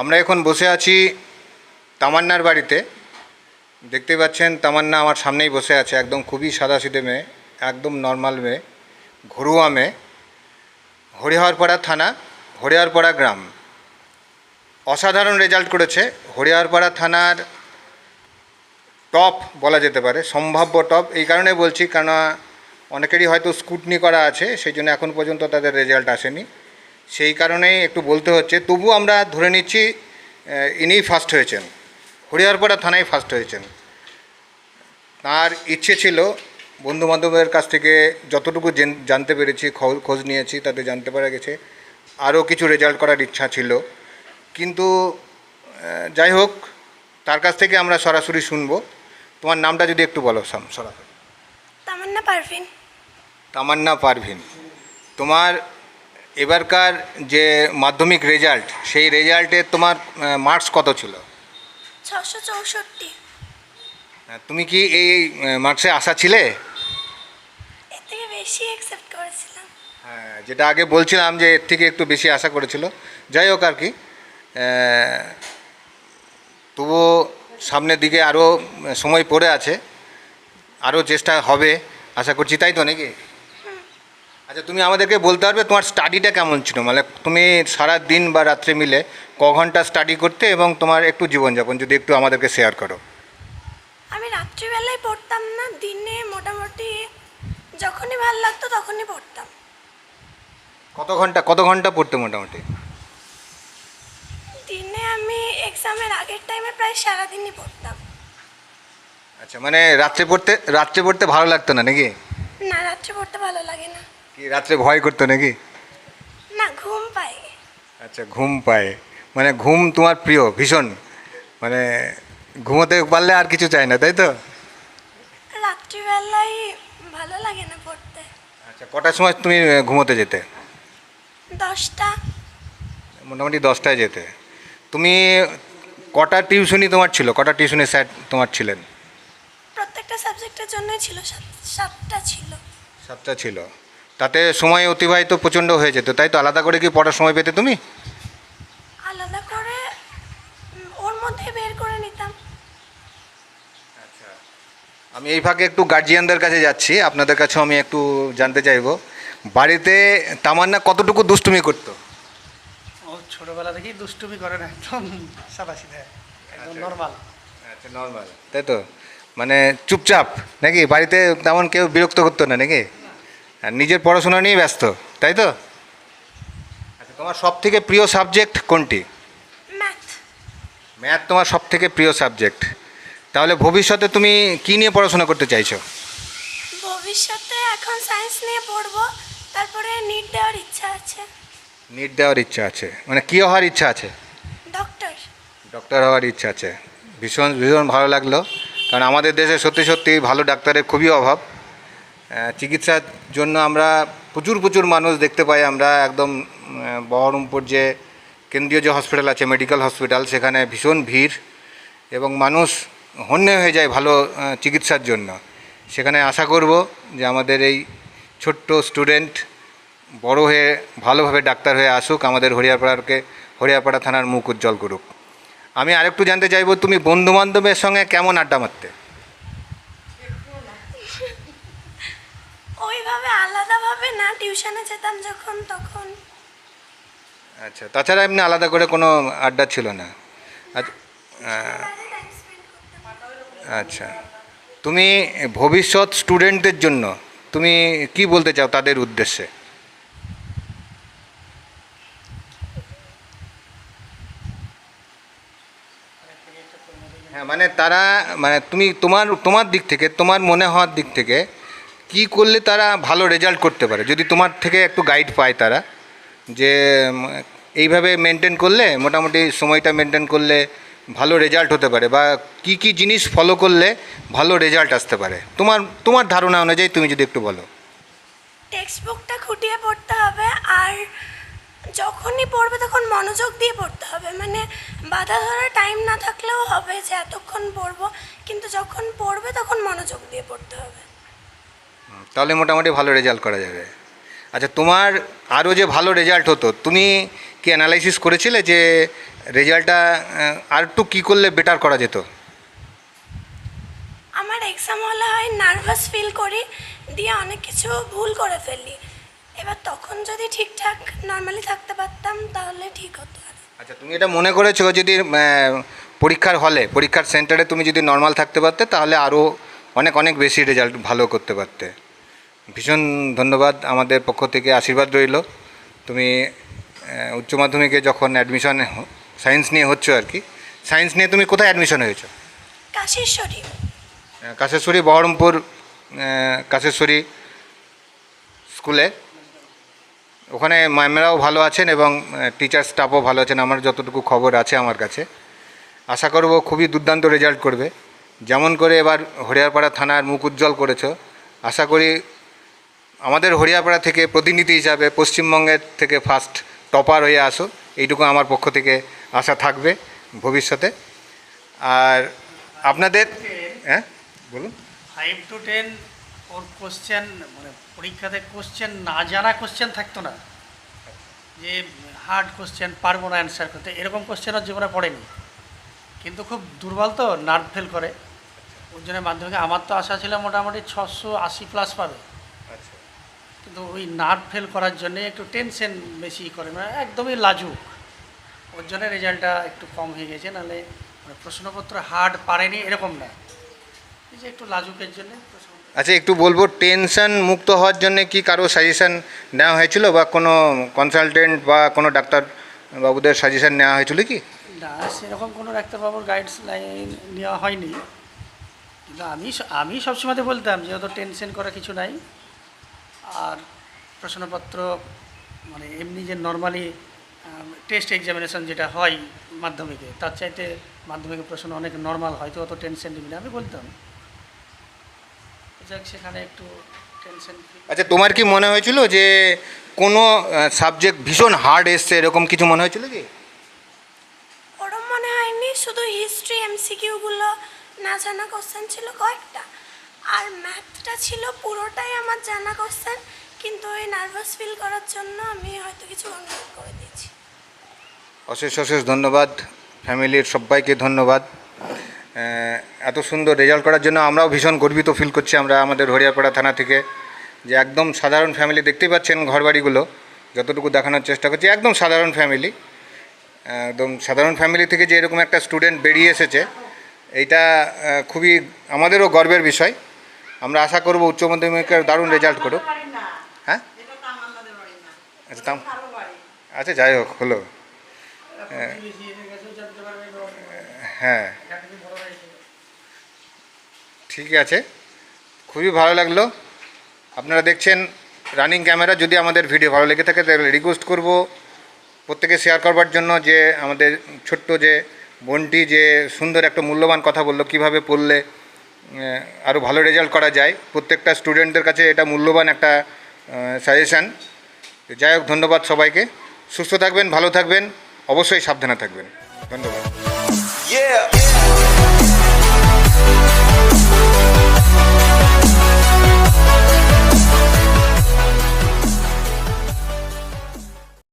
আমরা এখন বসে আছি তামান্নার বাড়িতে। দেখতে পাচ্ছেন, তামান্না আমার সামনেই বসে আছে, একদম খুবই সাদাসিধে মেয়ে, একদম নর্মাল মেয়ে, ঘরুয়া মেয়ে। হরিহরপাড়া থানা, হরিহরপাড়া গ্রাম। অসাধারণ রেজাল্ট করেছে। হরিহরপাড়া থানার টপ বলা যেতে পারে, সম্ভাব্য টপ এই কারণে বলছি কেন অনেকেরই হয়তো স্কুটনি করা আছে, সেই জন্য এখন পর্যন্ত তাদের রেজাল্ট আসেনি। সেই কারণেই একটু বলতে হচ্ছে তবু আমরা ধরে নিচ্ছি ইনিই ফার্স্ট হয়েছেন। হরিহরপাড়া থানায় ফার্স্ট হয়েছেন। তার ইচ্ছে ছিল বন্ধু বান্ধবের কাছ থেকে যতটুকু জানতে পেরেছি খোঁজ নিয়েছি তাতে জানতে পারা গেছে আরও কিছু রেজাল্ট করার ইচ্ছা ছিল। কিন্তু যাই হোক তার কাছ থেকে আমরা সরাসরি শুনব। তোমার নামটা যদি একটু বলো সরাসরি। তামান্না পারভিন। তামান্না পারভিন। তোমার এবারকার যে মাধ্যমিক রেজাল্ট সেই রেজাল্টে তোমার মার্কস কত ছিল? ছশো চৌষট্টি। তুমি কি এই মার্কসে আশা ছিলে? এর থেকে বেশি অ্যাকসেপ্ট করেছিলাম। হ্যাঁ যেটা আগে বলছিলাম যে এর থেকে একটু বেশি আশা করেছিল। যাই হোক আর কি তবুও সামনের দিকে আরও সময় পড়ে আছে আরও চেষ্টা হবে আশা করছি তাই তো নাকি? আচ্ছা তুমি আমাদেরকে বলতে পারবে তোমার স্টাডিটা কেমন ছিল? মানে তুমি সারা দিন বা রাত্রে মিলে ক ঘণ্টা স্টাডি করতে এবং তোমার একটু জীবনযাপন যদি একটু আমাদেরকে শেয়ার করো। আমি রাত্রিবেলায় পড়তাম না দিনে মোটামুটি যখনই ভালো লাগতো তখনই পড়তাম। কত ঘণ্টা কত ঘণ্টা পড়তে মোটামুটি? দিনে আমি এক্সামের আগের টাইমে প্রায় সারাদিনই পড়তাম। আচ্ছা মানে রাত্রে পড়তে রাত্রে পড়তে ভালো লাগতো না নাকি? না রাত্রে পড়তে ভালো লাগে না। কি রাত্রে ভয় করতো নাকি? না ঘুম পায়। আচ্ছা ঘুম পায়। মানে ঘুম তোমার প্রিয় ভীষণ। মানে ঘুমোতে পারলে আর কিছু চাই না তাই তো? রাত্রিবেলায় ভালো লাগে না পড়তে। আচ্ছা কটার সময় তুমি ঘুমোতে যেতে? দশটা। মোটামুটি দশটায় যেতে। তুমি কটা টিউশনি তোমার ছিল? কটা টিউশনি স্যার তোমার ছিলেন? প্রত্যেকটা সাবজেক্টের জন্যই ছিল সাত- সাতটা ছিল। সাতটা ছিল। তাতে সময় অতিবাহিত প্রচণ্ড হয়ে যেত তাই তো? আলাদা করে কি পড়ার সময় পেতে তুমি? আলাদা করে ওর মধ্যে বের করে নিতাম। আমি এই ভাগে একটু গার্জিয়ানদের কাছে যাচ্ছি আপনাদের কাছেও আমি একটু জানতে চাইব। বাড়িতে তামান্না কতটুকু দুষ্টুমি করতো? ও ছোটবেলা থেকেই দুষ্টুমি করে না একদম সাদা সিধা একদম নর্মাল আচ্ছা নর্মাল তাই তো? মানে চুপচাপ নাকি? বাড়িতে তেমন কেউ বিরক্ত করতো না নাকি? আর নিজের পড়াশোনা নিয়ে ব্যস্ত তাই তো? আচ্ছা তোমার সব থেকে প্রিয় সাবজেক্ট কোনটি? ম্যাথ। ম্যাথ তোমার সব থেকে প্রিয় সাবজেক্ট। তাহলে ভবিষ্যতে তুমি কী নিয়ে পড়াশোনা করতে চাইছো? ভবিষ্যতে এখন সায়েন্স নিয়ে পড়ব তারপরে নিট দেওয়ার ইচ্ছা আছে। নিট দেওয়ার ইচ্ছা আছে। মানে কী হওয়ার ইচ্ছা আছে? ডক্টর। ডক্টর হওয়ার ইচ্ছা আছে। ভীষণ ভীষণ ভালো লাগল। কারণ আমাদের দেশে সত্যি সত্যি ভালো ডাক্তারের খুবই অভাব। চিকিৎসার জন্য আমরা প্রচুর প্রচুর মানুষ দেখতে পাই আমরা একদম বহরমপুর যে কেন্দ্রীয় যে হসপিটাল আছে মেডিকেল হসপিটাল সেখানে ভীষণ ভিড় এবং মানুষ হন্যে হয়ে যায় ভালো চিকিৎসার জন্য। সেখানে আশা করব যে আমাদের এই ছোট্ট স্টুডেন্ট বড় হয়ে ভালোভাবে ডাক্তার হয়ে আসুক, আমাদের হরিয়ারপাড়াকে হরিয়ারপাড়া থানার মুখ উজ্জ্বল করুক। আমি আরেকটু জানতে চাইব, তুমি বন্ধু বান্ধবের সঙ্গে কেমন আড্ডা মারতে? ওইভাবে আলাদাভাবে না টিউশনে যেতাম যখন, তখন। আচ্ছা তাছাড়া এমনি আলাদা করে কোনো আড্ডা ছিল না? আচ্ছা। আচ্ছা। তুমি ভবিষ্যৎ স্টুডেন্টদের জন্য তুমি কি বলতে চাও তাদের উদ্দেশ্যে? হ্যাঁ মানে তারা মানে তুমি তোমার তোমার দিক থেকে, তোমার মনে হওয়ার দিক থেকে কি করলে তারা ভালো রেজাল্ট করতে পারে? যদি তোমার থেকে একটু গাইড পায় তারা, যে এইভাবে মেনটেন করলে, মোটামুটি সময়টা মেনটেন করলে ভালো রেজাল্ট হতে পারে বা কি কি জিনিস ফলো করলে ভালো রেজাল্ট আসতে পারে? তোমার তোমার ধারণা অনুযায়ী তুমি যদি একটু বলো। টেক্সট বুকটা খুঁটিয়ে পড়তে হবে আর যখনই পড়বে তখন মনোযোগ দিয়ে পড়তে হবে। মানে বাধা ধরার টাইম না থাকলেও হবে যে, এতক্ষণ পড়ব। কিন্তু যখন পড়বে তখন মনোযোগ দিয়ে পড়তে হবে। তাহলে মোটামুটি ভালো রেজাল্ট করা যাবে। আচ্ছা তোমার আরও যে ভালো রেজাল্ট হতো তুমি কি অ্যানালাইসিস করেছিলে যে রেজাল্টটা আর একটু কী করলে বেটার করা যেত? আমার এক্সাম হলে হয় নার্ভাস ফিল করি দিয়ে অনেক কিছু ভুল করে ফেলি। এবার তখন যদি ঠিকঠাক নর্মালি থাকতে পারতাম তাহলে ঠিক হতো আচ্ছা তুমি এটা মনে করেছ যদি পরীক্ষার হলে পরীক্ষার সেন্টারে তুমি যদি নর্মাল থাকতে পারতে তাহলে আরও অনেক অনেক বেশি রেজাল্ট ভালো করতে পারতে। ভীষণ ধন্যবাদ আমাদের পক্ষ থেকে আশীর্বাদ রইল। তুমি উচ্চ মাধ্যমিকে যখন অ্যাডমিশন সায়েন্স নিয়ে হচ্ছ আর কি সায়েন্স নিয়ে তুমি কোথায় অ্যাডমিশন হয়েছো? কাশীশ্বরী। কাশেশ্বরী বহরমপুর কাশেশ্বরী স্কুলে। ওখানে ম্যামরাও ভালো আছেন এবং টিচার স্টাফও ভালো আছেন। আমার যতটুকু খবর আছে আমার কাছে। আশা করব খুবই দুর্দান্ত রেজাল্ট করবে। যেমন করে এবার হরিয়ারপাড়া থানার মুখ উজ্জ্বল করেছ, আশা করি আমাদের হরিয়ারপাড়া থেকে প্রতিনিধি হিসাবে পশ্চিমবঙ্গের থেকে ফার্স্ট টপার হয়ে আসো, এইটুকু আমার পক্ষ থেকে আশা থাকবে ভবিষ্যতে। আর আপনাদের হ্যাঁ বলুন। ফাইভ টু টেন ওর কোশ্চেন মানে পরীক্ষাতে কোশ্চেন না জানা কোশ্চেন থাকতো না। যে হার্ড কোশ্চেন পারব না অ্যান্সার করতে, এরকম কোশ্চেন জীবনে পড়েনি। কিন্তু খুব দুর্বল তো নার্ভ ফেল করে। ওর জন্য মাধ্যমিকে আমার তো আশা ছিল মোটামুটি ছশো আশি প্লাস পাবে। কিন্তু ওই নার্ভ ফেল করার জন্যে একটু টেনশন বেশি করে। মানে একদমই লাজুক। ওর জন্য রেজাল্টটা একটু কম হয়ে গেছে নাহলে মানে প্রশ্নপত্র হার্ড পারেনি এরকম না। এই যে একটু লাজুকের জন্য আচ্ছা একটু বলব টেনশন মুক্ত হওয়ার জন্য কি কারও সাজেশন নেওয়া হয়েছিল? বা কোনো কনসালটেন্ট বা কোনো ডাক্তার বাবুদের সাজেশন নেওয়া হয়েছিল কি? না সেরকম কোনো ডাক্তারবাবুর গাইডস লাইন নেওয়া হয়নি। কিন্তু আমি আমি সবসময়তে বলতাম যে অত টেনশন করা কিছু নাই। আর প্রশ্নপত্র মানে এমনি যে নর্মালি টেস্ট এক্সামিনেশন যেটা হয় মাধ্যমিকে তার চাইতে মাধ্যমিকের প্রশ্ন অনেক নর্মাল হয়তো অত টেনশন নিবি না আমি বলতাম। যাক সেখানে একটু টেনশন আচ্ছা তোমার কি মনে হয়েছিল যে কোনো সাবজেক্ট ভীষণ হার্ড এসছে এরকম কিছু মনে হয়েছিল কি? ওরম মনে হয়নি শুধু হিস্ট্রি এমসিকিউগুলো না জানা কোশ্চেন ছিল কয়েকটা। আর ম্যাথটা ছিল পুরোটাই আমার জানা কোশ্চেন কিন্তু ওই নার্ভাস ফিল করার জন্য আমি হয়তো কিছু অনুভব করে দিয়েছি। অশেষ অশেষ ধন্যবাদ। ফ্যামিলির সবাইকে ধন্যবাদ। এত সুন্দর রেজাল্ট করার জন্য আমরাও ভীষণ গর্বিত ফিল করছি আমরা আমাদের হরিয়ারপাড়া থানা থেকে, যে একদম সাধারণ ফ্যামিলি দেখতেই পাচ্ছেন ঘরবাড়িগুলো, যতটুকু দেখানোর চেষ্টা করছি, একদম সাধারণ ফ্যামিলি একদম সাধারণ ফ্যামিলি থেকে যে এরকম একটা স্টুডেন্ট বেরিয়ে এসেছে এইটা খুবই আমাদেরও গর্বের বিষয়। আমরা আশা করব উচ্চ মাধ্যমিকের দারুণ রেজাল্ট করুক। হ্যাঁ? আচ্ছা আচ্ছা যাই হোক, হলো। হ্যাঁ। ঠিক আছে। খুবই ভালো লাগল। আপনারা দেখছেন রানিং ক্যামেরা। যদি আমাদের ভিডিও ভালো লেগে থাকে, তাহলে রিকোয়েস্ট করব প্রত্যেকে শেয়ার করবার জন্য যে আমাদের ছোট্ট যে বোনটি যে সুন্দর একটা মূল্যবান কথা বলল, কীভাবে পড়লে আরও ভালো রেজাল্ট করা যায়, প্রত্যেকটা স্টুডেন্টদের কাছে এটা মূল্যবান একটা সাজেশান যাই হোক, ধন্যবাদ সবাইকে। সুস্থ থাকবেন, ভালো থাকবেন, অবশ্যই সাবধানে থাকবেন। ধন্যবাদ.